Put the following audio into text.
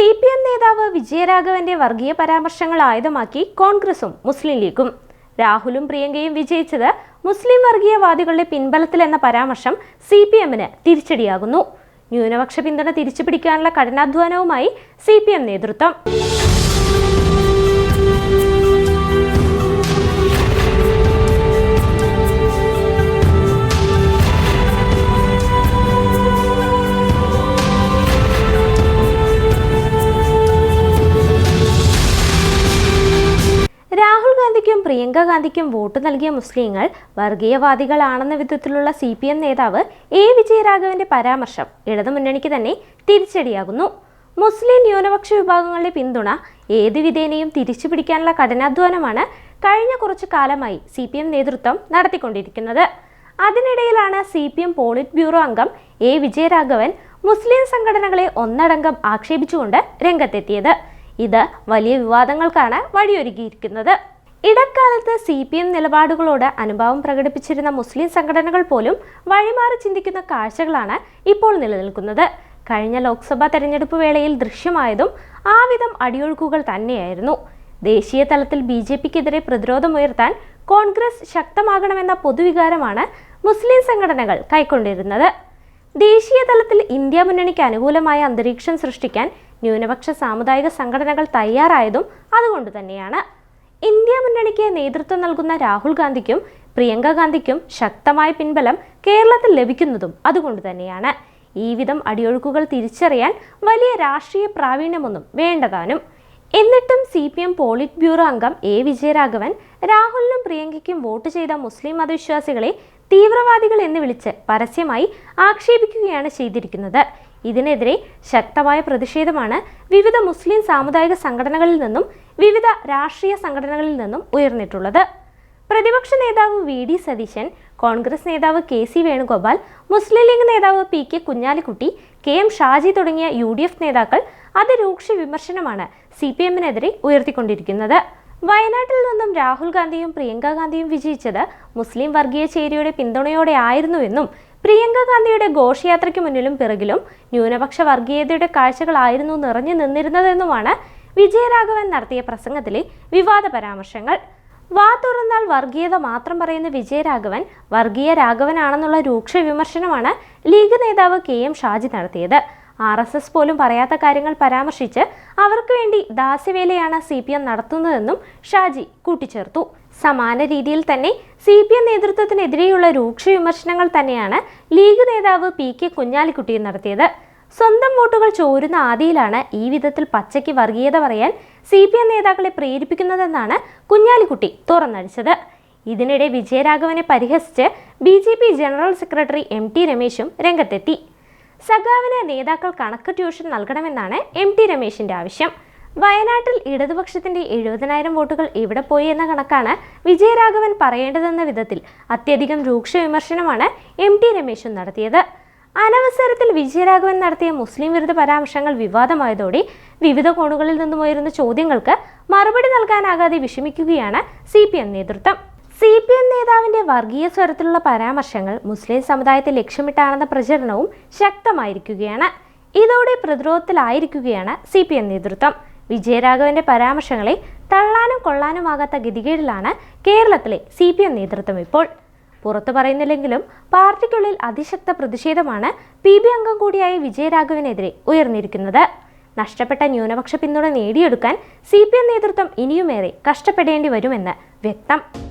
C P M നേതാവ് വിജയരാഘവന്റെ വർഗീയ പരാമർശങ്ങൾ ആയുധമാക്കി കോൺഗ്രസും മുസ്ലിം ലീഗും. രാഹുലും പ്രിയങ്കയും വിജയിച്ചത് മുസ്ലിം വർഗീയവാദികളുടെ പിൻബലത്തിൽ എന്ന പരാമർശം സി പി എമ്മിന് തിരിച്ചടിയാകുന്നു. ന്യൂനപക്ഷ പിന്തുണ തിരിച്ചുപിടിക്കാനുള്ള കഠിനാധ്വാനവുമായി സി പി എം നേതൃത്വം. ഗാന്ധിക്കും പ്രിയങ്ക ഗാന്ധിക്കും വോട്ട് നൽകിയ മുസ്ലിങ്ങൾ വർഗീയവാദികളാണെന്ന വിധത്തിലുള്ള സി പി എം നേതാവ് എ വിജയരാഘവന്റെ പരാമർശം ഇടതുമുന്നണിക്ക് തന്നെ തിരിച്ചടിയാകുന്നു. മുസ്ലിം ന്യൂനപക്ഷ വിഭാഗങ്ങളുടെ പിന്തുണ ഏത് വിധേനയും തിരിച്ചു പിടിക്കാനുള്ള കഠിനാധ്വാനമാണ് കഴിഞ്ഞ കുറച്ചു കാലമായി സി പി എം നേതൃത്വം നടത്തിക്കൊണ്ടിരിക്കുന്നത്. അതിനിടയിലാണ് C P M polit bureau അംഗം എ വിജയരാഘവൻ മുസ്ലിം സംഘടനകളെ ഒന്നടങ്കം ആക്ഷേപിച്ചുകൊണ്ട് രംഗത്തെത്തിയത്. ഇത് വലിയ വിവാദങ്ങൾക്കാണ് വഴിയൊരുക്കിയിരിക്കുന്നത്. ഇടക്കാലത്ത് സി പി എം നിലപാടുകളോട് അനുഭാവം പ്രകടിപ്പിച്ചിരുന്ന മുസ്ലിം സംഘടനകൾ പോലും വഴിമാറി ചിന്തിക്കുന്ന കാഴ്ചകളാണ് ഇപ്പോൾ നിലനിൽക്കുന്നത്. കഴിഞ്ഞ ലോക്സഭാ തെരഞ്ഞെടുപ്പ് വേളയിൽ ദൃശ്യമായതും ആ വിധം അടിയൊഴുക്കുകൾ തന്നെയായിരുന്നു. ദേശീയ തലത്തിൽ ബി ജെ പിക്കെതിരെ പ്രതിരോധമുയർത്താൻ കോൺഗ്രസ് ശക്തമാകണമെന്ന പൊതുവികാരമാണ് മുസ്ലിം സംഘടനകൾ കൈക്കൊണ്ടിരുന്നത്. ദേശീയ തലത്തിൽ ഇന്ത്യ മുന്നണിക്ക് അനുകൂലമായ അന്തരീക്ഷം സൃഷ്ടിക്കാൻ ന്യൂനപക്ഷ സാമുദായിക സംഘടനകൾ തയ്യാറായതും അതുകൊണ്ട് തന്നെയാണ്. ഇന്ത്യ മുന്നണിക്ക് നേതൃത്വം നൽകുന്ന രാഹുൽ ഗാന്ധിക്കും പ്രിയങ്ക ഗാന്ധിക്കും ശക്തമായ പിൻബലം കേരളത്തിൽ ലഭിക്കുന്നതും അതുകൊണ്ട് തന്നെയാണ്. ഈ വിധം അടിയൊഴുക്കുകൾ തിരിച്ചറിയാൻ വലിയ രാഷ്ട്രീയ പ്രാവീണ്യമൊന്നും വേണ്ടതാനും. എന്നിട്ടും C P M polit bureau അംഗം എ വിജയരാഘവൻ രാഹുലിനും പ്രിയങ്കയ്ക്കും വോട്ട് ചെയ്ത മുസ്ലിം മതവിശ്വാസികളെ തീവ്രവാദികൾ എന്ന് വിളിച്ച് പരസ്യമായി ആക്ഷേപിക്കുകയാണ് ചെയ്തിരിക്കുന്നത്. ഇതിനെതിരെ ശക്തമായ പ്രതിഷേധമാണ് വിവിധ മുസ്ലിം സാമുദായിക സംഘടനകളിൽ നിന്നും വിവിധ രാഷ്ട്രീയ സംഘടനകളിൽ നിന്നും ഉയർന്നിട്ടുള്ളത്. പ്രതിപക്ഷ നേതാവ് വി ഡി സതീശൻ കോൺഗ്രസ് നേതാവ് കെ സി വേണുഗോപാൽ മുസ്ലിം ലീഗ് നേതാവ് P K Kunhalikutty K M Shaji തുടങ്ങിയ യു ഡി എഫ് നേതാക്കൾ അതിരൂക്ഷ വിമർശനമാണ് സി പി എമ്മിനെതിരെ ഉയർത്തിക്കൊണ്ടിരിക്കുന്നത്. വയനാട്ടിൽ നിന്നും രാഹുൽ ഗാന്ധിയും പ്രിയങ്ക ഗാന്ധിയും വിജയിച്ചത് മുസ്ലിം വർഗീയ ചേരിയുടെ പിന്തുണയോടെ ആയിരുന്നുവെന്നും പ്രിയങ്ക ഗാന്ധിയുടെ ഘോഷയാത്രയ്ക്ക് മുന്നിലും പിറകിലും ന്യൂനപക്ഷ വർഗീയതയുടെ കാഴ്ചകളായിരുന്നു നിറഞ്ഞു നിന്നിരുന്നതെന്നുമാണ് വിജയരാഘവൻ നടത്തിയ പ്രസംഗത്തിലെ വിവാദ പരാമർശങ്ങൾ. വാ തുറന്നാൽ വർഗീയത മാത്രം പറയുന്ന വിജയരാഘവൻ വർഗീയ രാഘവനാണെന്നുള്ള രൂക്ഷ വിമർശനമാണ് ലീഗ് നേതാവ് കെ എം ഷാജി നടത്തിയത്. ആർ എസ് എസ് പോലും പറയാത്ത കാര്യങ്ങൾ പരാമർശിച്ച് അവർക്ക് വേണ്ടി ദാസ്യവേലയാണ് സി പി എം നടത്തുന്നതെന്നും ഷാജി കൂട്ടിച്ചേർത്തു. സമാന രീതിയിൽ തന്നെ സി പി എം നേതൃത്വത്തിനെതിരെയുള്ള രൂക്ഷ വിമർശനങ്ങൾ തന്നെയാണ് ലീഗ് നേതാവ് പി കെ കുഞ്ഞാലിക്കുട്ടിയും നടത്തിയത്. സ്വന്തം വോട്ടുകൾ ചോരുന്ന ആദിയിലാണ് ഈ വിധത്തിൽ പച്ചയ്ക്ക് വർഗീയത പറയാൻ സി പി എം നേതാക്കളെ പ്രേരിപ്പിക്കുന്നതെന്നാണ് കുഞ്ഞാലിക്കുട്ടി തുറന്നടിച്ചത്. ഇതിനിടെ വിജയരാഘവനെ പരിഹസിച്ച് B J P general secretary M T രമേശും രംഗത്തെത്തി. സഖാവിന് നേതാക്കൾ കണക്ക് ട്യൂഷൻ നൽകണമെന്നാണ് എം ടി രമേശിന്റെ ആവശ്യം. വയനാട്ടിൽ ഇടതുപക്ഷത്തിന്റെ എഴുപതിനായിരം വോട്ടുകൾ എവിടെ പോയി എന്ന കണക്കാണ് വിജയരാഘവൻ പറയേണ്ടതെന്ന വിധത്തിൽ അത്യധികം രൂക്ഷ വിമർശനമാണ് എം ടി രമേശും നടത്തിയത്. അനവസരത്തിൽ വിജയരാഘവൻ നടത്തിയ മുസ്ലിം വിരുദ്ധ പരാമർശങ്ങൾ വിവാദമായതോടെ വിവിധ കോണുകളിൽ നിന്നും ഉയരുന്ന ചോദ്യങ്ങൾക്ക് മറുപടി നൽകാനാകാതെ വിഷമിക്കുകയാണ് സി പി എം നേതൃത്വം. സി പി എം നേതാവിന്റെ വർഗീയ സ്വരത്തിലുള്ള പരാമർശങ്ങൾ മുസ്ലിം സമുദായത്തെ ലക്ഷ്യമിട്ടാണെന്ന പ്രചരണവും ശക്തമായിരിക്കുകയാണ്. ഇതോടെ പ്രതിരോധത്തിലായിരിക്കുകയാണ് സി പി എം നേതൃത്വം. വിജയരാഘവന്റെ പരാമർശങ്ങളെ തള്ളാനും കൊള്ളാനുമാകാത്ത ഗതികേടിലാണ് കേരളത്തിലെ സി പി എം നേതൃത്വം ഇപ്പോൾ. പുറത്തു പറയുന്നില്ലെങ്കിലും പാർട്ടിക്കുള്ളിൽ അതിശക്ത പ്രതിഷേധമാണ് പി ബി അംഗം കൂടിയായ വിജയരാഘവനെതിരെ ഉയർന്നിരിക്കുന്നത്. നഷ്ടപ്പെട്ട ന്യൂനപക്ഷ പിന്തുണ നേടിയെടുക്കാൻ സി പി എം നേതൃത്വം ഇനിയുമേറെ കഷ്ടപ്പെടേണ്ടി വരുമെന്ന് വ്യക്തം.